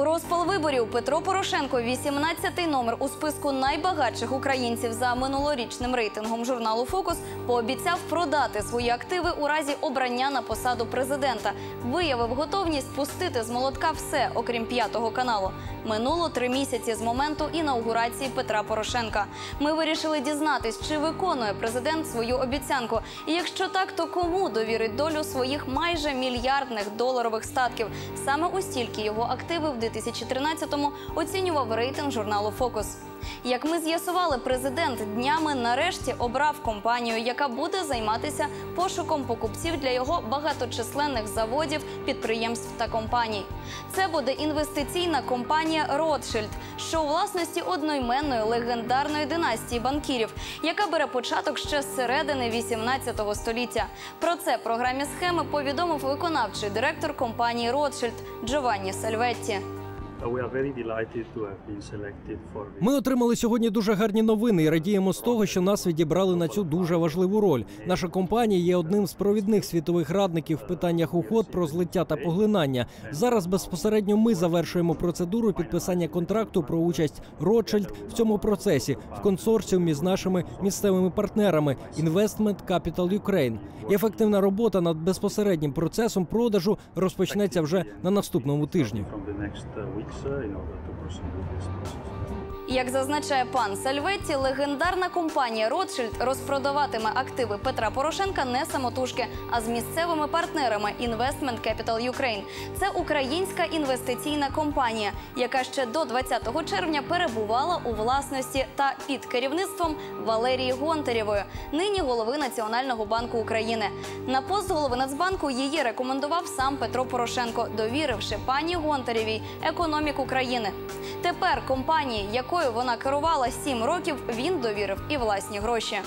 У розпал виборів Петро Порошенко 18-й номер у списку найбагатших українців за минулорічним рейтингом журналу Фокус пообіцяв продати свої активи у разі обрання на посаду президента. Виявив готовність пустити з молотка все, окрім п'ятого каналу. Минуло три місяці з моменту інаугурації Петра Порошенка. Ми вирішили дізнатись, чи виконує президент свою обіцянку. І якщо так, то кому довірить долю своїх майже мільярдних доларових статків? Саме у стільки його активи в 2013-му оцінював рейтинг журналу Фокус. Як ми з'ясували, президент днями нарешті обрав компанію, яка буде займатися пошуком покупців для його багаточисленних заводів, підприємств та компаній. Це буде інвестиційна компанія Ротшильд, що у власності одноіменної легендарної династії банкірів, яка бере початок ще з середини 18 століття. Про це програмі схеми повідомив виконавчий директор компанії Ротшильд Джованні Сальветті. Uh. Ми отримали сьогодні дуже гарні новини і радіємо з того, що нас відібрали на цю дуже важливу роль. Наша компанія є одним з провідних світових радників в питаннях угод про злиття та поглинання. Зараз безпосередньо ми завершуємо процедуру підписання контракту про участь Ротшильд в цьому процесі в консорціумі з нашими місцевими партнерами Investment Capital Ukraine. І ефективна робота над безпосереднім процесом продажу розпочнеться вже на наступному тижні. i know that the person with this process. Як зазначає пан Сальветті, легендарна компанія Ротшильд розпродаватиме активи Петра Порошенка не самотужки, а з місцевими партнерами Investment Capital Ukraine. Це українська інвестиційна компанія, яка ще до 20 червня перебувала у власності та під керівництвом Валерії Гонтарєвої, нині голови Національного банку України. На пост голови Нацбанку її рекомендував сам Петро Порошенко, довіривши пані Гонтарєвій економіку країни. Тепер компанії, якою вона керувала сім років, він довірив і власні гроші.